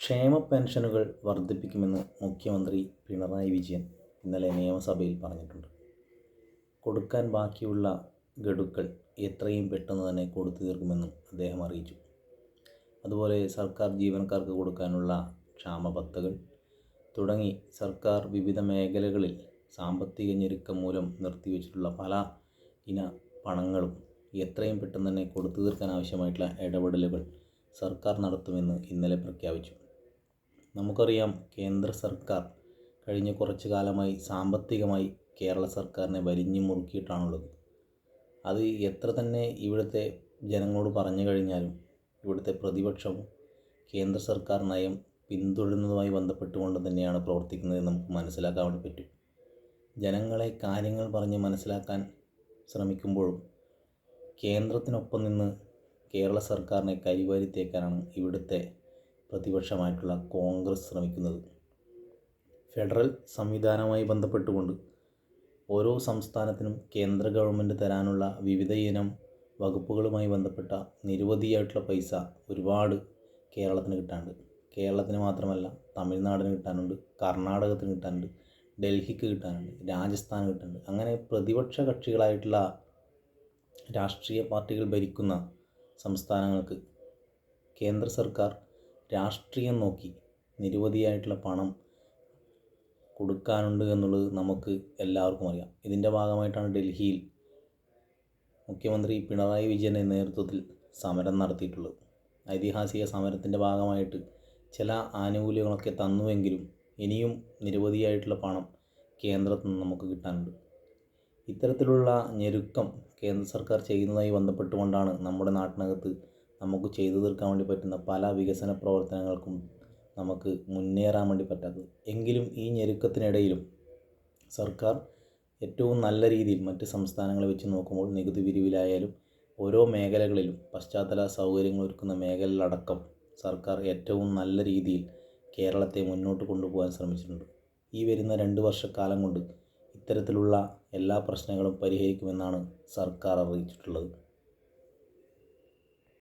ക്ഷേമ പെൻഷനുകൾ വർദ്ധിപ്പിക്കുമെന്ന് മുഖ്യമന്ത്രി പിണറായി വിജയൻ ഇന്നലെ നിയമസഭയിൽ പറഞ്ഞിട്ടുണ്ട്. കൊടുക്കാൻ ബാക്കിയുള്ള ഗഡുക്കൾ എത്രയും പെട്ടെന്ന് തന്നെ കൊടുത്തു തീർക്കുമെന്നും അദ്ദേഹം അറിയിച്ചു. അതുപോലെ സർക്കാർ ജീവനക്കാർക്ക് കൊടുക്കാനുള്ള ക്ഷാമബത്തകൾ തുടങ്ങി സർക്കാർ വിവിധ മേഖലകളിൽ സാമ്പത്തിക ഞെരുക്കം മൂലം നിർത്തിവെച്ചിട്ടുള്ള പല ഇന പണങ്ങളും എത്രയും പെട്ടെന്ന് തന്നെ കൊടുത്തു തീർക്കാൻ ആവശ്യമായിട്ടുള്ള ഇടപെടലുകൾ സർക്കാർ നടത്തുമെന്ന് ഇന്നലെ പ്രഖ്യാപിച്ചു. നമുക്കറിയാം കേന്ദ്ര സർക്കാർ കഴിഞ്ഞ കുറച്ച് കാലമായി സാമ്പത്തികമായി കേരള സർക്കാരിനെ വലിഞ്ഞു മുറുക്കിയിട്ടാണുള്ളത്. അത് എത്ര തന്നെ ഇവിടുത്തെ ജനങ്ങളോട് പറഞ്ഞു കഴിഞ്ഞാലും ഇവിടുത്തെ പ്രതിപക്ഷം കേന്ദ്ര സർക്കാർ നയം പിന്തുടരുന്നതുമായി ബന്ധപ്പെട്ടുകൊണ്ട് തന്നെയാണ് പ്രവർത്തിക്കുന്നത് നമുക്ക് മനസ്സിലാക്കാൻ വേണ്ടി പറ്റും. ജനങ്ങളെ കാര്യങ്ങൾ പറഞ്ഞ് മനസ്സിലാക്കാൻ ശ്രമിക്കുമ്പോഴും കേന്ദ്രത്തിനൊപ്പം നിന്ന് കേരള സർക്കാരിനെ കരിവാരിത്തേക്കാനാണ് ഇവിടുത്തെ പ്രതിപക്ഷമായിട്ടുള്ള കോൺഗ്രസ് ശ്രമിക്കുന്നത്. ഫെഡറൽ സംവിധാനവുമായി ബന്ധപ്പെട്ടുകൊണ്ട് ഓരോ സംസ്ഥാനത്തിനും കേന്ദ്ര ഗവൺമെന്റ് തരാനുള്ള വിവിധ ഇനം വകുപ്പുകളുമായി ബന്ധപ്പെട്ട നിരവധിയായിട്ടുള്ള പൈസ ഒരുപാട് കേരളത്തിന് കിട്ടാനുണ്ട്. കേരളത്തിന് മാത്രമല്ല തമിഴ്നാടിന് കിട്ടാനുണ്ട് കർണാടകത്തിന് കിട്ടാനുണ്ട് ഡൽഹിക്ക് കിട്ടാനുണ്ട് രാജസ്ഥാന് കിട്ടാനുണ്ട്. അങ്ങനെ പ്രതിപക്ഷ കക്ഷികളായിട്ടുള്ള രാഷ്ട്രീയ പാർട്ടികൾ ഭരിക്കുന്ന സംസ്ഥാനങ്ങൾക്ക് കേന്ദ്ര സർക്കാർ രാഷ്ട്രീയം നോക്കി നിരവധിയായിട്ടുള്ള പണം കൊടുക്കാനുണ്ട് എന്നുള്ളത് നമുക്ക് എല്ലാവർക്കും അറിയാം. ഇതിന്റെ ഭാഗമായിട്ടാണ് ഡൽഹിയിൽ മുഖ്യമന്ത്രി പിണറായി വിജയന്റെ നേതൃത്വത്തിൽ സമരം നടത്തിയിട്ടുള്ളത്. ഐതിഹാസിക സമരത്തിന്റെ ഭാഗമായിട്ട് ചില ആനുകൂല്യങ്ങളൊക്കെ തന്നുവെങ്കിലും ഇനിയും നിരവധിയായിട്ടുള്ള പണം കേന്ദ്രത്തിൽ നിന്ന് നമുക്ക് കിട്ടാനുണ്ട്. ഇത്തരത്തിലുള്ള ഞെരുക്കം കേന്ദ്ര സർക്കാർ ചെയ്യുന്നതായി ബന്ധപ്പെട്ടുകൊണ്ടാണ് നമ്മുടെ നാട്ടിനകത്ത് നമുക്ക് ചെയ്തു തീർക്കാൻ വേണ്ടി പറ്റുന്ന പല വികസന പ്രവർത്തനങ്ങൾക്കും നമുക്ക് മുന്നേറാൻ വേണ്ടി പറ്റാത്തത്. എങ്കിലും ഈ ഞെരുക്കത്തിനിടയിലും സർക്കാർ ഏറ്റവും നല്ല രീതിയിൽ മറ്റ് സംസ്ഥാനങ്ങളെ വെച്ച് നോക്കുമ്പോൾ നികുതി പിരിവിലായാലും ഓരോ മേഖലകളിലും പശ്ചാത്തല സൗകര്യങ്ങൾ ഒരുക്കുന്ന മേഖലയിലടക്കം സർക്കാർ ഏറ്റവും നല്ല രീതിയിൽ കേരളത്തെ മുന്നോട്ട് കൊണ്ടുപോകാൻ ശ്രമിച്ചിട്ടുണ്ട്. ഈ വരുന്ന രണ്ട് വർഷക്കാലം കൊണ്ട് ഇത്തരത്തിലുള്ള എല്ലാ പ്രശ്നങ്ങളും പരിഹരിക്കുമെന്നാണ് സർക്കാർ അറിയിച്ചിട്ടുള്ളത്.